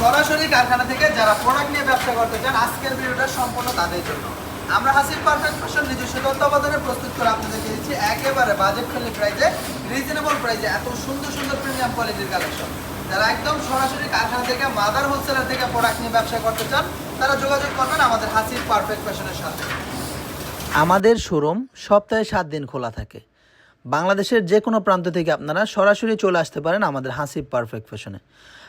সরাসরি কারখানা থেকে যারা প্রোডাক্ট নিয়ে ব্যবসা করতে চান, আজকের ভিডিওটা সম্পূর্ণ তাদের জন্য। আমরা হাসির পারফেক্ট ফ্যাশন নিজস্ব তত্ত্বাবধানে প্রস্তুত করে আপনাদেরকে দিচ্ছি একেবারে বাজেট ফ্রেন্ডলি প্রাইজে রিজনেবল প্রাইজে এত সুন্দর সুন্দর প্রিমিয়াম কোয়ালিটির কালেকশন যারা একদম সরাসরি কারখানা থেকে মাদার হোলসেলার থেকে প্রোডাক্ট নিয়ে ব্যবসা করতে চান, তারা যোগাযোগ করবেন আমাদের হাসির পারফেক্ট ফ্যাশনের সাথে। আমাদের শোরুম সপ্তাহে সাত দিন খোলা থাকে। বাংলাদেশের যে কোনো প্রান্ত থেকে আপনারা সরাসরি চলে আসতে পারেন আমাদের হাসিব পারফেক্ট ফ্যাশনে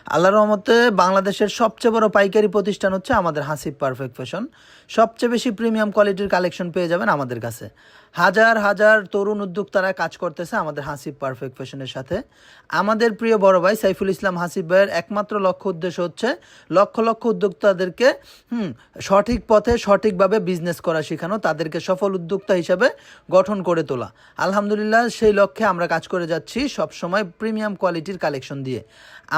আল্লাহর রহমতে বাংলাদেশের সবচেয়ে বড় পাইকারি প্রতিষ্ঠান হচ্ছে আমাদের হাসিব পারফেক্ট ফ্যাশন। সবচেয়ে বেশি প্রিমিয়াম কোয়ালিটির কালেকশন পেয়ে যাবেন আমাদের কাছে। হাজার হাজার তরুণ উদ্যোক্তারা কাজ করতেছে আমাদের হাসিব পারফেক্ট ফ্যাশনের সাথে। আমাদের প্রিয় বড় ভাই সাইফুল ইসলাম হাসিব ভাইয়ের একমাত্র লক্ষ্য উদ্দেশ্য হচ্ছে লক্ষ লক্ষ উদ্যোক্তাদেরকে, হুম, সঠিক পথে সঠিকভাবে বিজনেস করা শেখানো, তাদেরকে সফল উদ্যোক্তা হিসাবে গঠন করে তোলা। আলহামদুলিল্লাহ, সেই লক্ষ্যে আমরা কাজ করে যাচ্ছি সবসময় প্রিমিয়াম কোয়ালিটির কালেকশন দিয়ে।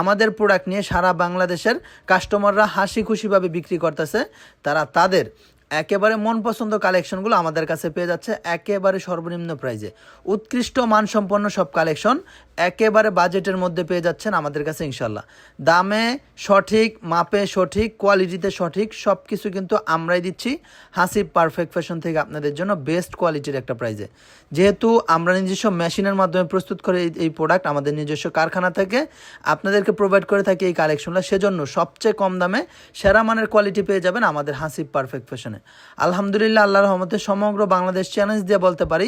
আমাদের প্রোডাক্ট নিয়ে সারা বাংলাদেশের কাস্টমাররা হাসি খুশিভাবে বিক্রি করতেছে। তারা তাদের একেবারে মন পছন্দ কালেকশনগুলো আমাদের কাছে পেয়ে যাচ্ছে একেবারে সর্বনিম্ন প্রাইজে। উৎকৃষ্ট মানসম্পন্ন সব কালেকশন একেবারে বাজেটের মধ্যে পেয়ে যাচ্ছেন আমাদের কাছে ইনশাল্লাহ দামে সঠিক, মাপে সঠিক, কোয়ালিটিতে সঠিক সব কিছু কিন্তু আমরাই দিচ্ছি। হাসিব পারফেক্ট ফ্যাশন থেকে আপনাদের জন্য বেস্ট কোয়ালিটির একটা প্রাইজে। যেহেতু আমরা নিজস্ব মেশিনের মাধ্যমে প্রস্তুত করে এই- প্রোডাক্ট আমাদের নিজস্ব কারখানা থেকে আপনাদেরকে প্রোভাইড করে থাকি এই কালেকশনগুলো সেজন্য সবচেয়ে কম দামে সেরা মানের কোয়ালিটি পেয়ে যাবেন আমাদের হাসিব পারফেক্ট ফ্যাশনে। আলহামদুলিল্লাহ, আল্লাহর রহমতে সমগ্র বাংলাদেশ চ্যালেঞ্জ দিয়ে বলতে পারি,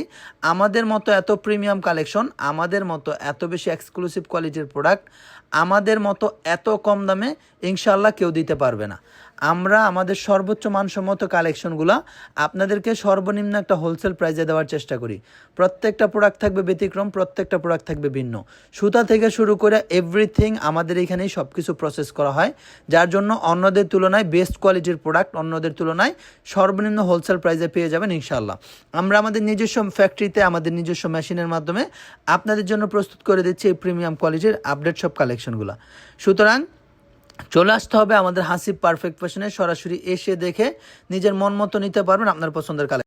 আমাদের মতো এত প্রিমিয়াম কালেকশন আমাদের মতো এত বেশি এক্সক্লুসিভ কোয়ালিটির প্রোডাক্ট আমাদের মতো এত কম দামে ইনশাল্লাহ কেউ দিতে পারবে না। আমরা আমাদের সর্বোচ্চ মানসম্মত কালেকশনগুলো আপনাদেরকে সর্বনিম্ন একটা হোলসেল প্রাইজে দেওয়ার চেষ্টা করি। প্রত্যেকটা প্রোডাক্ট থাকবে ব্যতিক্রম, প্রত্যেকটা প্রোডাক্ট থাকবে ভিন্ন। সুতা থেকে শুরু করে এভরিথিং আমাদের এখানেই সব কিছু প্রসেস করা হয়, যার জন্য অন্যদের তুলনায় বেস্ট কোয়ালিটির প্রোডাক্ট অন্যদের তুলনায় সর্বনিম্ন হোলসেল প্রাইজে পেয়ে যাবেন ইনশাল্লাহ আমরা আমাদের নিজস্ব ফ্যাক্টরিতে আমাদের নিজস্ব মেশিনের মাধ্যমে আপনাদের জন্য প্রস্তুত করে দিচ্ছি এই প্রিমিয়াম কোয়ালিটির আপডেট সব কালেকশনগুলো সুতরাং চলে আসতে হবে আমাদের হাসিব পারফেক্ট ফ্যাশনে সরাসরি এসে দেখে নিজের মন মতো নিতে পারবেন আপনার পছন্দের কালেকশন